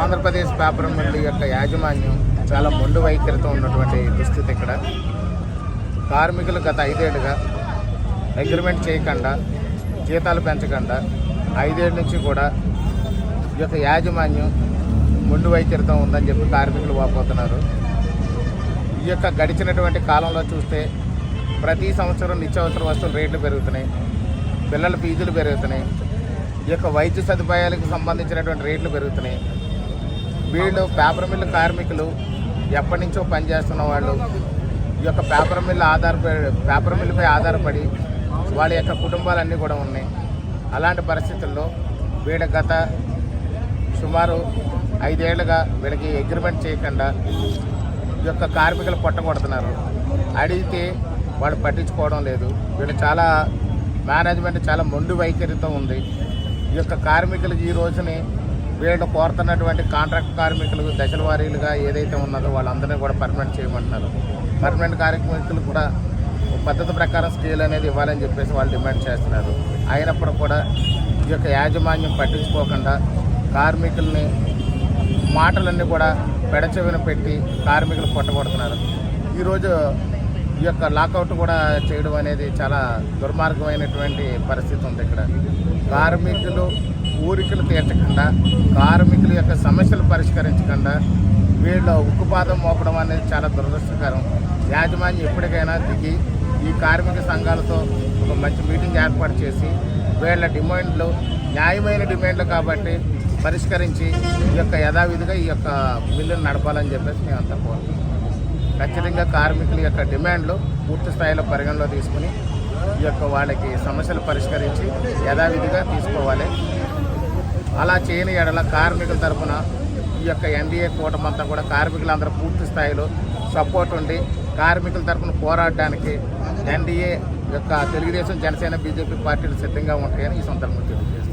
Andhra Pradesh paper mill యొక్క యాజమాన్యం చాలా మొండు వైఖరితో ఉన్నటువంటి దుస్థితి ఇక్కడ. కార్మికులు గత ఐదేళ్ళుగా అగ్రిమెంట్ చేయకుండా జీతాలు పెంచకుండా ఐదేళ్ళ నుంచి కూడా ఈ యొక్క యాజమాన్యం మొండు వైఖరితో ఉందని చెప్పి కార్మికులు వాపోతున్నారు. ఈ యొక్క గడిచినటువంటి కాలంలో చూస్తే ప్రతి సంవత్సరం నిత్యావసర వస్తువుల రేట్లు పెరుగుతున్నాయి పిల్లల ఫీజులు పెరుగుతున్నాయి ఈ యొక్క వైద్య సదుపాయాలకు సంబంధించినటువంటి రేట్లు పెరుగుతున్నాయి. వీళ్ళు పేపర్ మిల్లు కార్మికులు ఎప్పటి నుంచో పనిచేస్తున్న వాళ్ళు ఈ యొక్క పేపర్ మిల్లు ఆధారపడి పేపర్ మిల్లుపై ఆధారపడి వాళ్ళ యొక్క కుటుంబాలన్నీ కూడా ఉన్నాయి. అలాంటి పరిస్థితుల్లో వీళ్ళ గత సుమారు ఐదేళ్ళుగా వీళ్ళకి అగ్రిమెంట్ చేయకుండా ఈ యొక్క కార్మికులు పొట్టగొడుతున్నారు. అడిగితే వాళ్ళు పట్టించుకోవడం లేదు. వీళ్ళు చాలా మేనేజ్మెంట్ చాలా మొండు వైఖరితో ఉంది. ఈ యొక్క కార్మికులు ఈ రోజుని వీళ్ళు కోరుతున్నటువంటి కాంట్రాక్ట్ కార్మికులు దశల వారీలుగా ఏదైతే ఉన్నదో వాళ్ళందరినీ కూడా పర్మనెంట్ చేయమంటున్నారు. పర్మనెంట్ కార్మికులు కూడా పద్ధతి ప్రకారం స్కేల్ అనేది ఇవ్వాలని చెప్పేసి వాళ్ళు డిమాండ్ చేస్తున్నారు. అయినప్పుడు కూడా ఈ యొక్క యాజమాన్యం పట్టించుకోకుండా కార్మికుల్ని మాటలన్నీ కూడా పెడచెవిన పెట్టి కార్మికులు కొట్టగొడుతున్నారు. ఈరోజు ఈ యొక్క లాకౌట్ కూడా చేయడం అనేది చాలా దుర్మార్గమైనటువంటి పరిస్థితి ఉంది ఇక్కడ. కార్మికులు కోరికలు తీర్చకుండా కార్మికుల యొక్క సమస్యలు పరిష్కరించకుండా వీళ్ళ ఉక్కుపాదం మోపడం అనేది చాలా దురదృష్టకరం. యాజమాన్యం ఎప్పటికైనా దిగి ఈ కార్మిక సంఘాలతో ఒక మంచి మీటింగ్ ఏర్పాటు చేసి వీళ్ళ డిమాండ్లు న్యాయమైన డిమాండ్లు కాబట్టి పరిష్కరించి ఈ యొక్క యథావిధిగా ఈ యొక్క బిల్లును నడపాలని చెప్పేసి మేమంతా అంతా కోరుతున్నాం ఖచ్చితంగా కార్మికుల యొక్క డిమాండ్లు పూర్తి స్థాయిలో పరిగణలో తీసుకుని ఈ యొక్క వాళ్ళకి సమస్యలు పరిష్కరించి యథావిధిగా తీసుకోవాలి. అలా చేయని ఎడల కార్మికుల తరఫున ఈ యొక్క ఎన్డీఏ కూటమంతా కూడా కార్మికులందరూ పూర్తి స్థాయిలో సపోర్ట్ ఉండి కార్మికుల తరఫున పోరాడడానికి ఎన్డీఏ యొక్క తెలుగుదేశం జనసేన బీజేపీ పార్టీలు సిద్ధంగా ఉంటాయని ఈ సందర్భంగా తెలియజేస్తాను